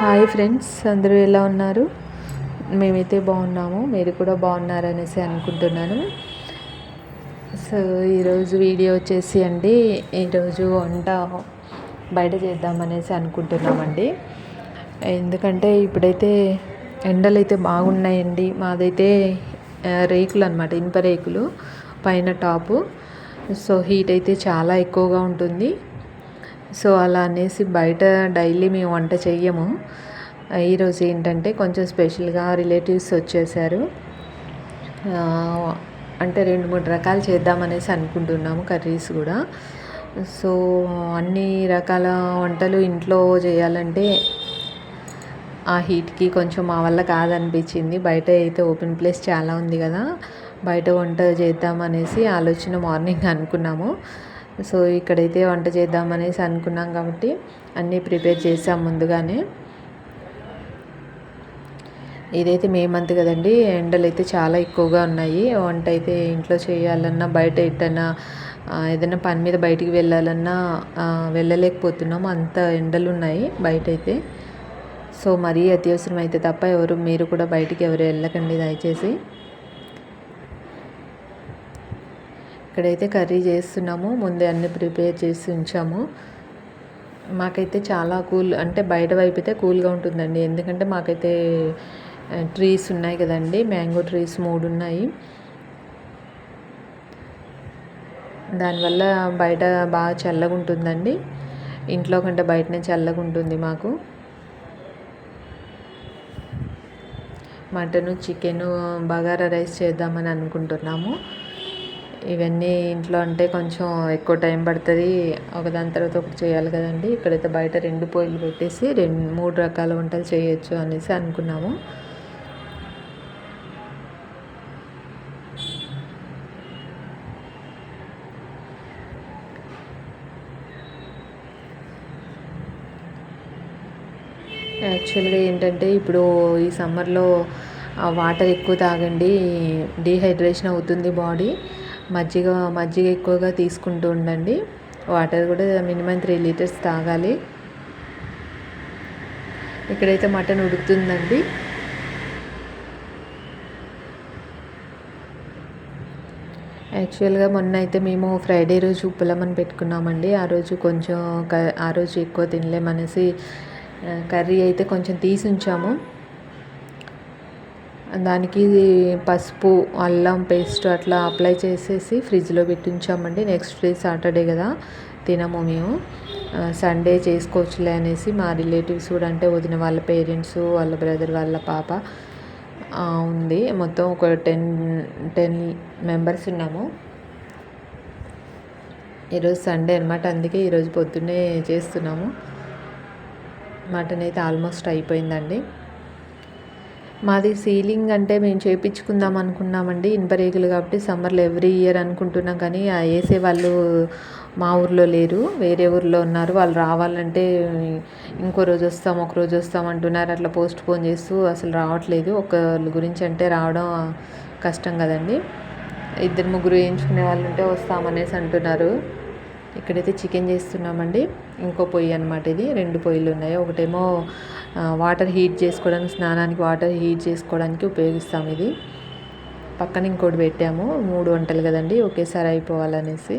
Hi friends అందరూ ఎలా ఉన్నారు? మేమైతే బాగున్నాము మీరు కూడా బాగున్నారనేసి అనుకుంటున్నాను. సో ఈరోజు వీడియో వచ్చేసి అండి ఈరోజు వంట బయట చేద్దామనేసి అనుకుంటున్నామండి. ఎందుకంటే ఇప్పుడైతే ఎండలు అయితే బాగున్నాయండి మాదైతే రేకులు అనమాట ఇనుప రేకులు పైన టాపు. సో హీట్ అయితే చాలా ఎక్కువగా ఉంటుంది. సో అలా అనేసి బయట డైలీ మేము వంట చెయ్యము. ఈరోజు ఏంటంటే కొంచెం స్పెషల్గా రిలేటివ్స్ వచ్చేసారు. అంటే రెండు మూడు రకాలు చేద్దామనేసి అనుకుంటున్నాము కర్రీస్ కూడా. సో అన్ని రకాల వంటలు ఇంట్లో చేయాలంటే ఆ హీట్కి కొంచెం మా వల్ల కాదనిపించింది. బయట అయితే ఓపెన్ ప్లేస్ చాలా ఉంది కదా బయట వంట చేద్దామనేసి ఆలోచన మార్నింగ్ అనుకున్నాము. సో ఇక్కడైతే వంట చేద్దామనేసి అనుకున్నాం కాబట్టి అన్నీ ప్రిపేర్ చేసాం ముందుగానే. ఇదైతే మే మంత్ కదండి ఎండలు అయితే చాలా ఎక్కువగా ఉన్నాయి. వంట అయితే ఇంట్లో చేయాలన్నా బయట ఎట్టన్నా ఏదైనా పని మీద బయటికి వెళ్ళాలన్నా వెళ్ళలేకపోతున్నాము అంత ఎండలు ఉన్నాయి బయట అయితే సో మరీ అత్యవసరం అయితే తప్ప ఎవరు మీరు కూడా బయటికి ఎవరు వెళ్ళకండి దయచేసి. ఇక్కడైతే కర్రీ చేస్తున్నాము ముందే అన్ని ప్రిపేర్ చేసి ఉంచాము. మాకైతే చాలా కూల్ అంటే బయట వైపు అయితే కూల్గా ఉంటుందండి. ఎందుకంటే మాకైతే ట్రీస్ ఉన్నాయి కదండి మ్యాంగో ట్రీస్ మూడు ఉన్నాయి. దానివల్ల బయట బాగా చల్లగా ఉంటుందండి. ఇంట్లో కంటే బయటనే చల్లగా ఉంటుంది మాకు. మటను చికెను బగారా రైస్ చేద్దామని అనుకుంటున్నాము. ఇవన్నీ ఇంట్లో అంటే కొంచెం ఎక్కువ టైం పడుతుంది. ఒకదాని తర్వాత ఒకటి చేయాలి కదండి. ఇక్కడైతే బయట రెండు పొయ్యిలు పెట్టేసి రెండు మూడు రకాల వంటలు చేయొచ్చు అనేసి అనుకున్నాము. యాక్చువల్గా ఏంటంటే ఇప్పుడు ఈ సమ్మర్లో వాటర్ ఎక్కువ తాగండి డీహైడ్రేషన్ అవుతుంది బాడీ. మజ్జిగ మజ్జిగ ఎక్కువగా తీసుకుంటూ ఉండండి. వాటర్ కూడా మినిమం త్రీ లీటర్స్ తాగాలి. ఇక్కడైతే మటన్ ఉడుకుతుందండి. యాక్చువల్గా మొన్న అయితే మేము ఫ్రైడే రోజు ఉప్పలమని పెట్టుకున్నామండి. ఆ రోజు కొంచెం ఆ రోజు ఎక్కువ తినలేమనేసి కర్రీ అయితే కొంచెం తీసి ఉంచాము. దానికి పసుపు అల్లం పేస్ట్ అట్లా అప్లై చేసేసి ఫ్రిడ్జ్లో పెట్టించామండి. నెక్స్ట్ డే సాటర్డే కదా తినము మేము. సండే చేసుకోవచ్చులే అనేసి మా రిలేటివ్స్ కూడా అంటే వదిన వాళ్ళ పేరెంట్స్ వాళ్ళ బ్రదర్ వాళ్ళ పాప ఉంది. మొత్తం ఒక టెన్ టెన్ మెంబర్స్ ఉన్నాము. ఈరోజు సండే అనమాట అందుకే ఈరోజు పొద్దున్నే చేస్తున్నాము. మటన్ అయితే ఆల్మోస్ట్ అయిపోయిందండి. మాది సీలింగ్ అంటే మేము చేయించుకుందాం అనుకున్నామండి. ఇనుపరేకులు కాబట్టి సమ్మర్లో ఎవ్రీ ఇయర్ అనుకుంటున్నాం కానీ వేసే వాళ్ళు మా ఊర్లో లేరు. వేరే ఊర్లో ఉన్నారు. వాళ్ళు రావాలంటే ఇంకో రోజు వస్తాం ఒక రోజు వస్తాం అంటున్నారు. అట్లా పోస్ట్ పోన్ చేస్తూ అసలు రావట్లేదు. ఒకళ్ళ గురించి అంటే రావడం కష్టం కదండి. ఇద్దరు ముగ్గురు వేయించుకునే వాళ్ళు ఉంటే వస్తామనేసి అంటున్నారు. ఇక్కడైతే చికెన్ చేస్తున్నామండి. ఇంకో పొయ్యి అనమాట ఇది. రెండు పొయ్యిలు ఉన్నాయి. ఒకటేమో వాటర్ హీట్ చేసుకోవడానికి స్నానానికి వాటర్ హీట్ చేసుకోవడానికి ఉపయోగిస్తాం ఇది. పక్కన ఇంకోటి పెట్టాము. మూడు వంటలు కదండి. ఒకేసారి అయిపోవాలనేసి.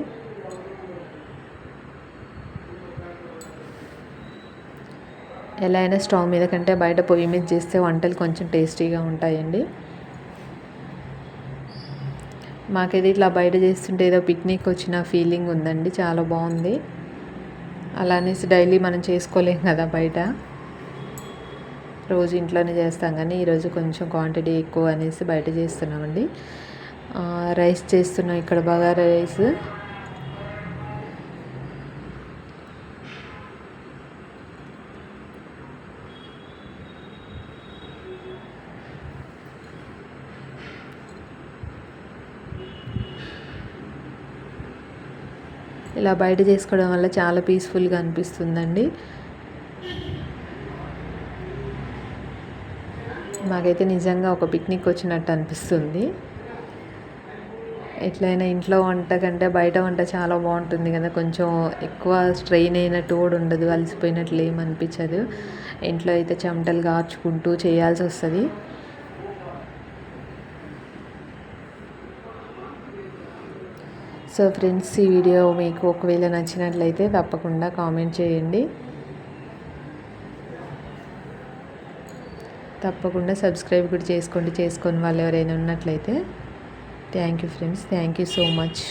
ఎలా అయినా స్టవ్ మీద కంటే బయట పొయ్యి మీద చేస్తే వంటలు కొంచెం టేస్టీగా ఉంటాయండి. మాకైతే ఇట్లా బయట చేస్తుంటే ఏదో పిక్నిక్ వచ్చిన ఫీలింగ్ ఉందండి చాలా బాగుంది. అలా అనేసి డైలీ మనం చేసుకోలేం కదా బయట. రోజు ఇంట్లోనే చేస్తాం కానీ ఈరోజు కొంచెం క్వాంటిటీ ఎక్కువ అనేసి బయట చేస్తున్నామండి. రైస్ చేస్తున్నాం ఇక్కడ బాగా రైస్ ఇలా బయట చేసుకోవడం వల్ల చాలా పీస్ఫుల్గా అనిపిస్తుందండి. మాకైతే నిజంగా ఒక పిక్నిక్ వచ్చినట్టు అనిపిస్తుంది. ఎట్లయినా ఇంట్లో వంట కంటే బయట వంట చాలా బాగుంటుంది కదా కొంచెం ఎక్కువ స్ట్రెయిన్ అయినట్టు కూడా ఉండదు అలసిపోయినట్లు ఏమనిపించదు ఇంట్లో అయితే చెమటలు కార్చుకుంటూ చేయాల్సి వస్తుంది. సో ఫ్రెండ్స్ ఈ వీడియో మీకు ఒకవేళ నచ్చినట్లయితే తప్పకుండా కామెంట్ చేయండి. తప్పకుండా సబ్స్క్రైబ్ కూడా చేసుకోండి. చేసుకొని వాళ్ళు ఎవరైనా ఉన్నట్లయితే thank you friends. Thank you so much.